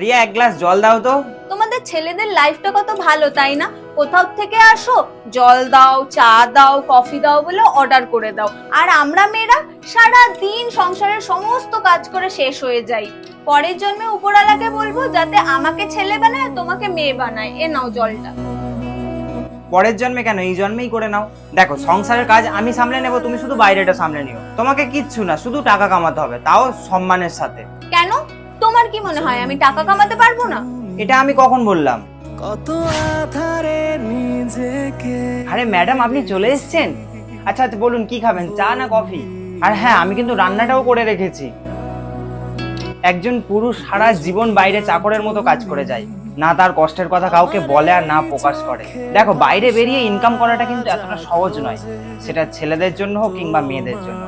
রিয়া এক গ্লাস জল দাও তো। তোমাদের ছেলেদের লাইফটা কত ভালো তাই না? কোথাও থেকে আসো জল দাও চা দাও কফি দাও বলে অর্ডার করে দাও। আর আমরা মেয়েরা সারা দিন সংসারের সমস্ত কাজ করে শেষ হয়ে যাই। পরের জন্মে উপরওয়ালাকে বলব যাতে আমাকে ছেলে বানায় তোমাকে মেয়ে বানায়। এ নাও জলটা। পরের জন্মে কেন? এই জন্মেই করে নাও। দেখো সংসারের কাজ আমি সামলে নেব তুমি শুধু বাইরেটা সামলে নিও। তোমাকে কিচ্ছু না শুধু টাকা কামাতে হবে তাও সম্মানের সাথে। কেন? তোমার কি মনে হয়? আমি টাকা কামাতে পারব না? এটা আমি কখন বললাম? কত আধারে নিজেকে আরে ম্যাডাম আপনি চলে এসেছেন? আচ্ছা আচ্ছা বলুন কি খাবেন? চা না কফি? আর হ্যাঁ আমি কিন্তু রান্নাটাও করে রেখেছি। একজন পুরুষ সারা জীবন বাইরে চাকরের মতো কাজ করে যায়। না তার কষ্টের কথা কাউকে বলে আর না প্রকাশ করে। দেখো বাইরে বেরিয়ে ইনকাম করাটা কিন্তু এতটা সহজ নয়। সেটা ছেলেদের জন্য হোক কিংবা মেয়েদের জন্য